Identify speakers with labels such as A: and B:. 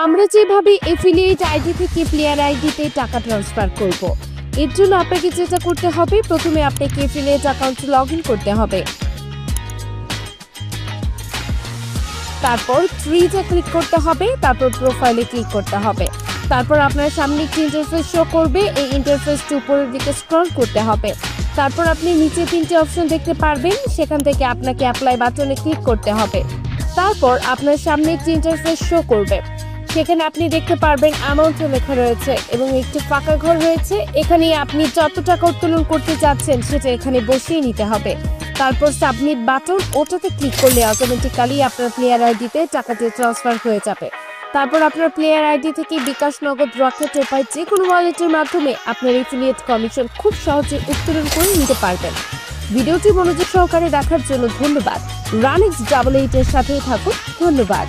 A: আমরা যেভাবে affiliate ID থেকে প্লেয়ার আইডিতে টাকা ট্রান্সফার করব, এর জন্য আপনাকে যেটা করতে হবে, প্রথমে আপনাকে এফিলিয়েট অ্যাকাউন্টে লগ করতে হবে। তারপর থ্রিতে ক্লিক করতে হবে, তারপর প্রোফাইলে ক্লিক করতে হবে। তারপর আপনার সামনে একটি ইন্টারফেস শো করবে, এই ইন্টারফেসটি উপরের দিকে স্ক্রল করতে হবে। তারপর আপনি নিচে তিনটে অপশন দেখতে পারবেন, সেখান থেকে আপনাকে অ্যাপ্লাই বাটনে ক্লিক করতে হবে। তারপর আপনার সামনে একটি ইন্টারফেস শো করবে। সেখানে আপনি দেখতে পারবেন অ্যামাউন্টও লেখা রয়েছে এবং একটি ফাঁকা ঘর রয়েছে। এখানে আপনি যত টাকা উত্তোলন করতে চাচ্ছেন সেটা এখানে বসিয়ে নিতে হবে। তারপর সাবমিট বাটন ওটাতে ক্লিক করলে অটোমেটিক্যালি আপনার প্লেয়ার আইডিতে টাকাটি ট্রান্সফার হয়ে যাবে। তারপর আপনার প্লেয়ার আইডি থেকে বিকাশ নগদ রকেট উপায় যে কোনো ওয়ালেটের মাধ্যমে আপনার এফিলিয়েট কমিশন খুব সহজে উত্তোলন করে নিতে পারবেন। ভিডিওটি মনোযোগ সহকারে দেখার জন্য ধন্যবাদ। রানিক্স ডাবল এইটের সাথেই থাকুন। ধন্যবাদ।